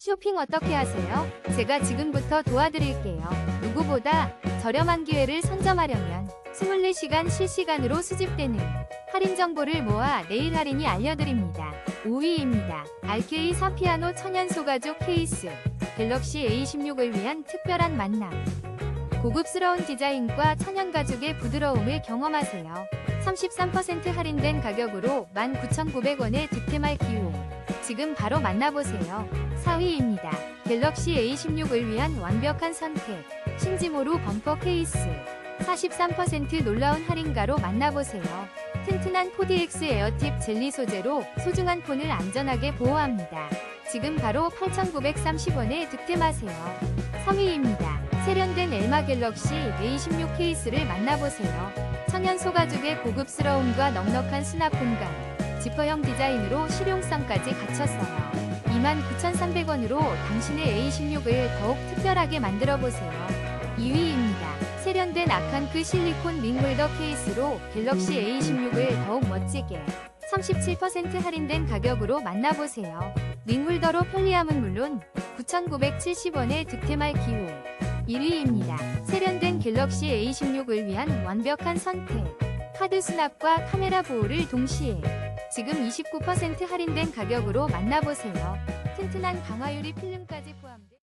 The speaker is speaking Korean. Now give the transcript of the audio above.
쇼핑 어떻게 하세요? 제가 지금부터 도와드릴게요. 누구보다 저렴한 기회를 선점하려면 24시간 실시간으로 수집되는 할인 정보를 모아 내일 할인이 알려드립니다. 5위입니다. RK 사피아노 천연 소 가죽 케이스 갤럭시 A16을 위한 특별한 만남. 고급스러운 디자인과 천연 가죽의 부드러움을 경험하세요. 33% 할인된 가격으로 19,900원의 득템할 기호. 지금 바로 만나보세요. 4위입니다. 갤럭시 A16을 위한 완벽한 선택. 신지모로 범퍼 케이스. 43% 놀라운 할인가로 만나보세요. 튼튼한 4DX 에어팁 젤리 소재로 소중한 폰을 안전하게 보호합니다. 지금 바로 8,930원에 득템하세요. 3위입니다. 세련된 엘마 갤럭시 A16 케이스를 만나보세요. 천연 소가죽의 고급스러움과 넉넉한 수납 공간, 지퍼형 디자인으로 실용성까지 갖췄어요. 29,300원으로 당신의 A16을 더욱 특별하게 만들어보세요. 2위입니다. 세련된 아칸크 실리콘 링홀더 케이스로 갤럭시 A16을 더욱 멋지게 37% 할인된 가격으로 만나보세요. 링홀더로 편리함은 물론 9,970원에 득템할 기호 1위입니다. 세련된 갤럭시 A16을 위한 완벽한 선택. 카드 수납과 카메라 보호를 동시에 지금 29% 할인된 가격으로 만나보세요. 튼튼한 강화유리 필름까지 포함된